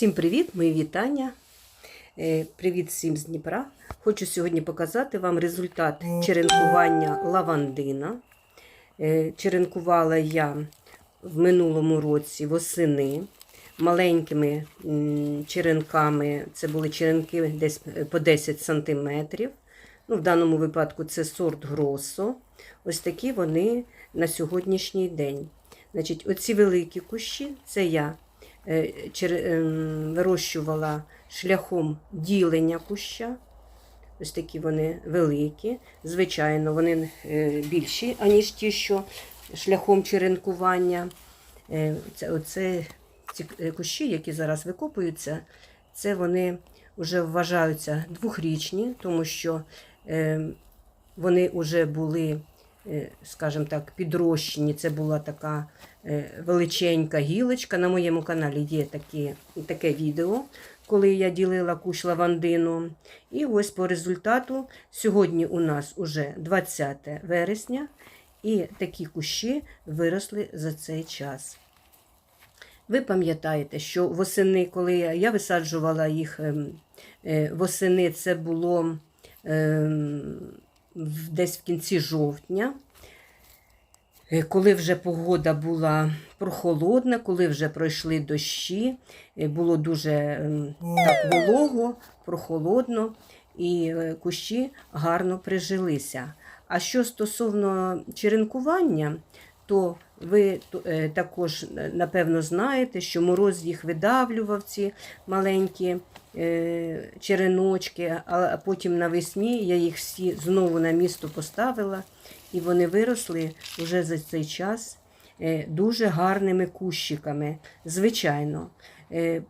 Всім привіт, мої вітання. Е, Привіт всім з Дніпра. Хочу сьогодні показати вам результат черенкування лавандина. Е, Черенкувала я в минулому році восени маленькими черенками. Це були черенки десь е, по 10 см. Ну, в даному випадку це сорт Гросо. Ось такі вони на сьогоднішній день. Значить, оці великі кущі це я вирощувала шляхом ділення куща. Ось такі вони великі. Звичайно, вони е, більші, аніж ті, що шляхом черенкування. Е, Це, оце, ці е, кущі, які зараз викопуються, це вони вже вважаються двохрічні, тому що е, вони вже були, е, скажімо так, підрощені. Це була така е, величенька гілочка. На моєму каналі є такі, таке відео, коли я ділила кущ лавандину. І ось по результату сьогодні у нас уже 20 вересня, і такі кущі виросли за цей час. Ви пам'ятаєте, що восени, коли я, висаджувала їх ем, е, восени, це було ем, десь в кінці жовтня, Е, коли вже погода була прохолодна, коли вже пройшли дощі, е, було дуже ем, так волого, прохолодно, і е, кущі гарно прижилися. А що стосовно черенкування, то ви е, також е, напевно знаєте, що мороз їх видавлював ці маленькі е, череночки, а потім навесні я їх всі знову на місто поставила, і вони виросли вже за цей час дуже гарними кущиками. Звичайно,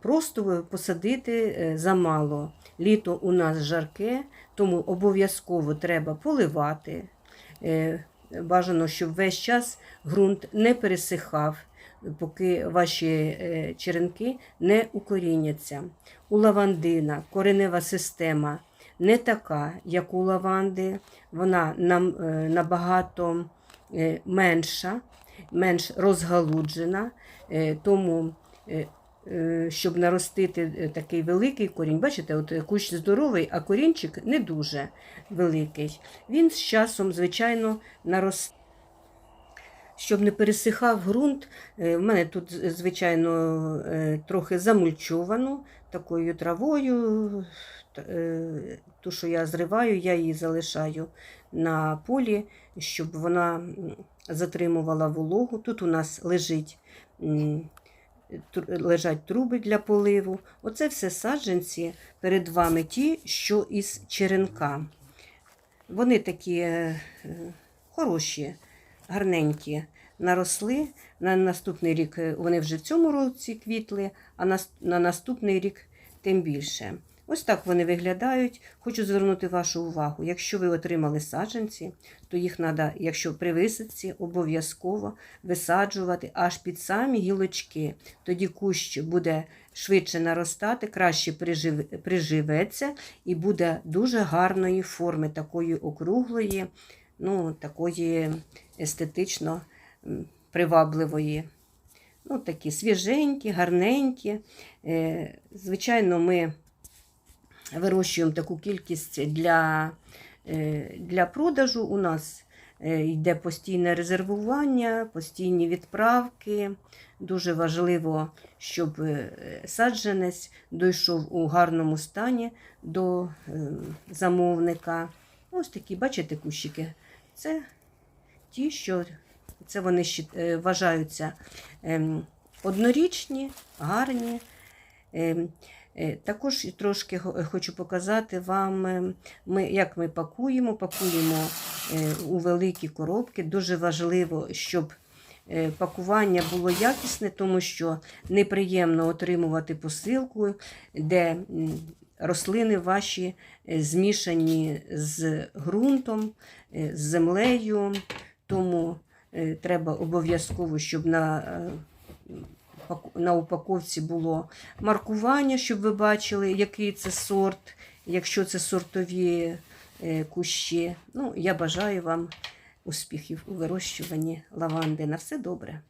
просто посадити замало. Літо у нас жарке, тому обов'язково треба поливати. Бажано, щоб весь час ґрунт не пересихав, поки ваші е, черенки не укоріняться. У лавандина коренева система не така, як у лаванди, вона нам е, набагато е, менша, менш розгалуджена, тому. Е, Щоб наростити е, такий великий корінь, бачите, от кущ здоровий, а корінчик не дуже великий. Він з часом, звичайно, наросте. Щоб не пересихав ґрунт, е, в мене тут, звичайно, трохи замульчовано такою травою. Ту, що я зриваю, я її залишаю на полі, щоб вона затримувала вологу. Тут у нас лежить, лежать труби для поливу. Оце все саджанці перед вами ті, що із черенка. Вони такі е, хороші, гарненькі наросли. На наступний рік е, вони вже в цьому році квітли, а на наступний рік тим більше. Ось так вони виглядають. Хочу звернути вашу увагу. Якщо ви отримали саджанці, то їх треба, якщо при висадці, обов'язково висаджувати аж під самі гілочки. Тоді кущ буде швидше наростати, краще прижив, приживеться і буде дуже гарної форми, такої округлої, ну, такої естетично привабливої. Ну, такі свіженькі, гарненькі. Е, Звичайно, ми вирощуємо таку кількість для, е, для продажу. У нас е, йде постійне резервування, постійні відправки. Дуже важливо, щоб е, саджанець дійшов у гарному стані до замовника. Ось такі, бачите, кущики. Це ті, що це вони вважаються ем, однорічні, гарні. Е, Також трошки хочу показати вам, ем, ми, як ми пакуємо. Пакуємо е, у великі коробки. Дуже важливо, щоб е, пакування було якісне, тому що неприємно отримувати посилку, де рослини ваші е, змішані з ґрунтом, е, з землею. Тому е, треба обов'язково, щоб на, е, на упаковці було маркування, щоб ви бачили, який це сорт, якщо це сортові е, кущі. Ну, я бажаю вам успіхів у вирощуванні лаванди. На все добре.